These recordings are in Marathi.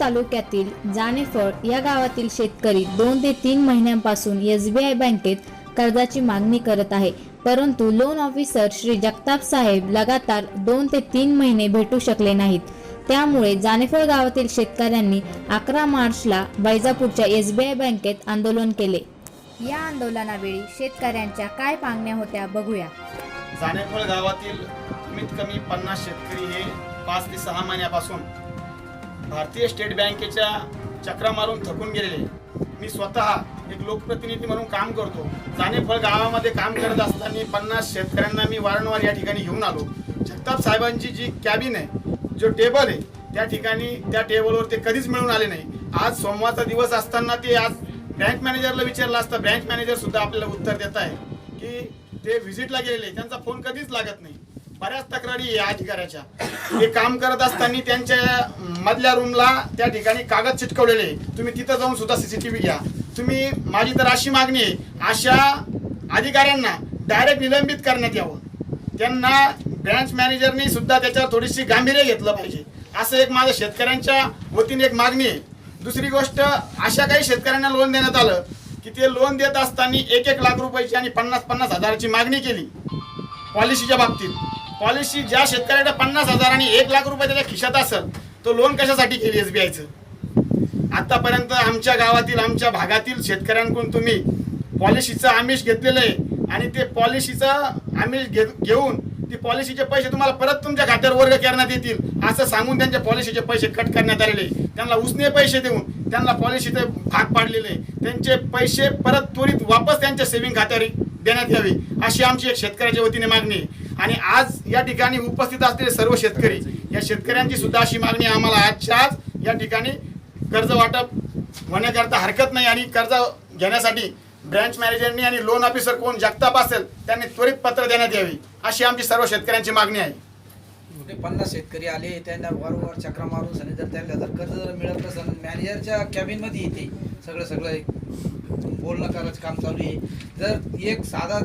तालुक्यातील जानेफळ या गावातील शेतकरी दोन ते तीन महिन्यांपासून एस बी आय बँकेत कर्जाची मागणी करत आहे. परंतु लोन ऑफिसर श्री जगताप साहेब लगातार दोन ते तीन महिने भेटू शकले नाहीत. त्यामुळे जानेफळ गावातील शेतकऱ्यांनी अकरा मार्चला वैजापूरच्या एस बी आय बँकेत आंदोलन केले. या आंदोलनावेळी शेतकऱ्यांच्या काय मागण्या होत्या बघूया. जानेफळ गावातील कमीत कमी पन्नास शेतकरी हे पाच ते सहा महिन्यापासून भारतीय स्टेट बँकेच्या चक्रा मारून थकून गेलेले. मी स्वतः एक लोकप्रतिनिधी म्हणून काम करतो. जाणेफळ गावामध्ये काम करत असताना पन्नास शेतकऱ्यांना मी वारंवार या ठिकाणी घेऊन आलो. जगताप साहेबांची जी कॅबिन आहे जो टेबल आहे त्या ठिकाणी त्या टेबलवर ते कधीच मिळून आले नाही. आज सोमवारचा दिवस असताना ते आज बँक मॅनेजरला विचारलं असतं बँक मॅनेजर सुद्धा आपल्याला उत्तर देत आहे की ते व्हिजिटला गेलेले त्यांचा फोन कधीच लागत नाही. बऱ्याच तक्रारी आहे या अधिकाऱ्याच्या. हे काम करत असताना त्यांच्या मधल्या रूमला त्या ठिकाणी कागद चिटकवलेले तुम्ही तिथं जाऊन सुद्धा सीसीटीव्ही घ्या. तुम्ही माझी तर अशी मागणी आहे अशा अधिकाऱ्यांना डायरेक्ट निलंबित करण्यात यावं. त्यांना ब्रँच मॅनेजरनी सुद्धा त्याच्यावर थोडीशी गांभीर्य घेतलं पाहिजे. असं एक माझं शेतकऱ्यांच्या वतीने एक मागणी आहे. दुसरी गोष्ट अशा काही शेतकऱ्यांना लोन देण्यात आलं की ते लोन देत असताना एक एक लाख रुपयाची आणि पन्नास पन्नास हजाराची मागणी केली. पॉलिसीच्या बाबतीत. पॉलिसी ज्या शेतकऱ्याला पन्नास हजार आणि एक लाख रुपये त्याच्या खिशात असेल तो लोन कशासाठी केली एस बी आयचं आतापर्यंत आमच्या गावातील आमच्या भागातील शेतकऱ्यांकडून तुम्ही पॉलिसीचं आमिष घेतलेलं आहे आणि ते पॉलिसीचं आमिष घे घेऊन ती पॉलिसीचे पैसे तुम्हाला परत तुमच्या खात्यावर वर्ग करण्यात येतील असं सांगून त्यांच्या पॉलिसीचे पैसे कट करण्यात आलेले त्यांना उसने पैसे देऊन त्यांना पॉलिसीचे भाग पाडलेले त्यांचे पैसे परत त्वरित वापस त्यांच्या सेव्हिंग खात्यावर देण्यात यावे अशी आमची एक शेतकऱ्याच्या वतीने मागणी आहे. आणि आज या ठिकाणी उपस्थित असलेले सर्व शेतकरी या शेतकऱ्यांची सुद्धा अशी मागणी आम्हाला आजच्या आज या ठिकाणी कर्ज वाटप होण्याकरता हरकत नाही आणि कर्ज घेण्यासाठी ब्रँच मॅनेजरनी आणि लोन ऑफिसर कोण जगताप असेल त्यांनी त्वरित पत्र देण्यात यावी अशी आमची सर्व शेतकऱ्यांची मागणी आहे. पन्नास शेतकरी आले त्यांना वारंवार चक्रा मारून सनी जर त्यांना जर कर्ज जर मिळत नसेल मॅनेजरच्या कॅबिनमध्ये येते. सगळं सगळं एक बोलणं करायचं काम चालू आहे. जर एक साधा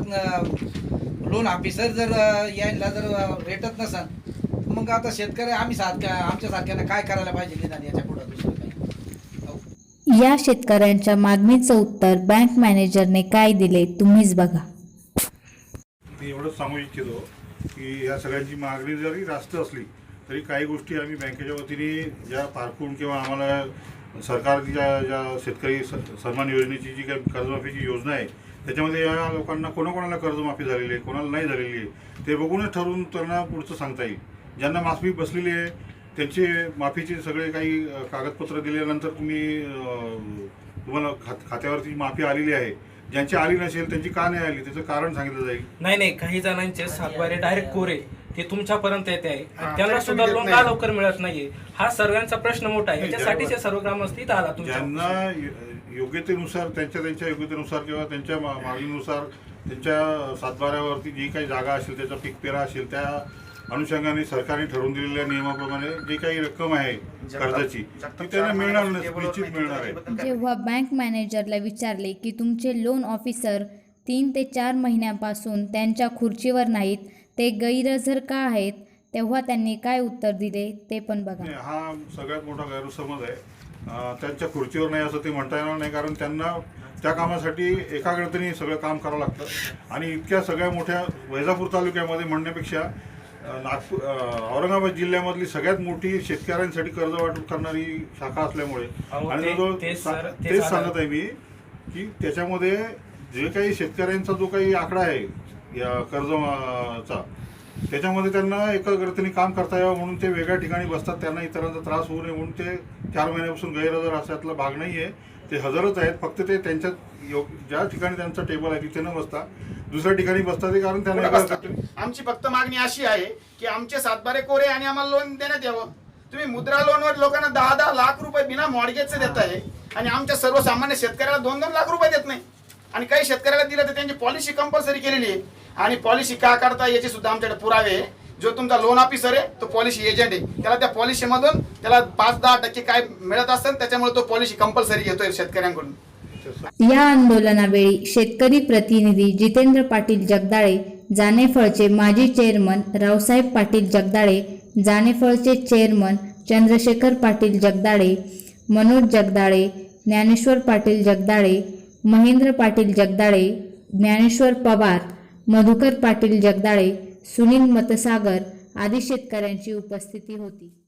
लोन ऑफिसर जर यायला जर भेटत नसेल मग आता शेतकरी आम्ही सारख्या आमच्या सारख्यानं काय करायला पाहिजे निदान याच्या पुढं दुसरं काही हो. या शेतकऱ्यांच्या मागणीचं उत्तर बँक मॅनेजरने काय दिले तुम्हीच बघा मी एवढंच सांगू इच्छितो की या सगळ्यांची मागणी जरी जास्त असली तरी काही गोष्टी आम्ही बँकेच्या वतीने ज्या पारखून किंवा आम्हाला सरकारची ज्या ज्या शेतकरी सन्मान योजनेची जी काही कर्जमाफीची योजना आहे त्याच्यामध्ये या लोकांना कोणाकोणाला कर्जमाफी झालेली आहे कोणाला नाही झालेली आहे ते बघूनच ठरवून त्यांना पुढचं सांगता येईल. ज्यांना माफी बसलेली आहे त्यांचे माफीचे सगळे काही कागदपत्र दिल्यानंतर तुम्ही तुम्हाला खात खात्यावरती माफी आलेली आहे. ज्यांची आली नसेल त्यांची का नाही आली? त्याचं कारण सांगितलं जाईल. नाही नाही काही जणांचे सातबारे डायरेक्ट कोरे. ते तुमच्यापर्यंत येते आहे. हा, आणि त्यांना सुद्धा लोन. का लवकर मिळत नाहीये. हा सर्वांचा प्रश्न मोठा आहे. याच्यासाठीचे. सर्व ग्रामस्थ इथं आला ज्यांना यो- योग्यतेनुसार त्यांच्या त्यांच्या योग्यतेनुसार किंवा त्यांच्या मा- मागणीनुसार त्यांच्या सातबाऱ्यावरती जी काही जागा असेल त्याचा पीक पेरा असेल त्या अनुषंगाने सरकारने ठरवून दिलेल्या नियमाप्रमाणे जी काही रक्कम आहे कर्जाची ती त्यांना मिळणार नाही निश्चित मिळणार आहे. जेव्हा बँक मॅनेजरला विचारले की तुमचे लोन ऑफिसर तीन ते चार महिन्यापासून त्यांच्या खुर्चीवर नाहीत ते गैरहजर का आहेत तेव्हा त्यांनी काय उत्तर दिले ते पण बघा नाही, हा सगळ्यात मोठा गैरसमज आहे त्यांच्या खुर्चीवर नाही असं ते म्हणता येणार नाही कारण त्यांना त्या कामासाठी एकाग्रतेने सगळं काम करावं लागतं आणि इतक्या सगळ्या मोठ्या वैजापूर तालुक्यामध्ये म्हणण्यापेक्षा नागपूर औरंगाबाद जिल्ह्यामधली सगळ्यात मोठी शेतकऱ्यांसाठी कर्ज वाटप करणारी शाखा असल्यामुळे आणि तेच. सांगत आहे मी की त्याच्यामध्ये जे काही शेतकऱ्यांचा जो काही आकडा आहे या कर्जचा त्याच्यामध्ये त्यांना एकाग्रतेने काम करता यावं म्हणून ते वेगळ्या ठिकाणी बसतात. त्यांना इतरांचा त्रास होऊ नये म्हणून ते चार महिन्यापासून गैरहजर अशातला भाग नाही आहे ते हजरच आहेत. फक्त ते त्यांच्या योग ज्या ठिकाणी त्यांचा टेबल आहे तिथे न बसता दुसऱ्या ठिकाणी बसतात. ते कारण त्यांना आमची फक्त मागणी अशी आहे की आमचे सातबारे कोरे आणि आम्हाला लोन देण्यात यावं. तुम्ही मुद्रा लोनवर लोकांना दहा दहा लाख रुपये बिना मॉडगेजचे देत आहे आणि आमच्या सर्वसामान्य शेतकऱ्याला दोन दोन लाख रुपये देत नाही. आणि काही शेतकऱ्याला दिलं तर त्यांची पॉलिसी कंपल्सरी केलेली आहे. आणि पॉलिसी का करता याचे सुद्धा आमच्याकडे पुरावे जो तुमचा लोन ऑफिसर आहे तो पॉलिसी एजंट आहे. त्याला त्या पॉलिसीमधून त्याला पाच दहा टक्के काय मिळत असेल त्याच्यामुळे तो पॉलिसी कंपल्सरी घेतोय शेतकऱ्यांकडून. या आंदोलनावेळी शेतकरी प्रतिनिधी जितेंद्र पाटील जगदाळे जानेफळचे माजी चेअरमन रावसाहेब पाटील जगदाळे जानेफळचे चेअरमन चंद्रशेखर पाटील जगदाळे मनोज जगदाळे ज्ञानेश्वर पाटील जगदाळे महेंद्र पाटील जगदाळे ज्ञानेश्वर पवार मधुकर पाटील जगदाळे सुनील मतसागर आदी शेतकऱ्यांची उपस्थिती होती.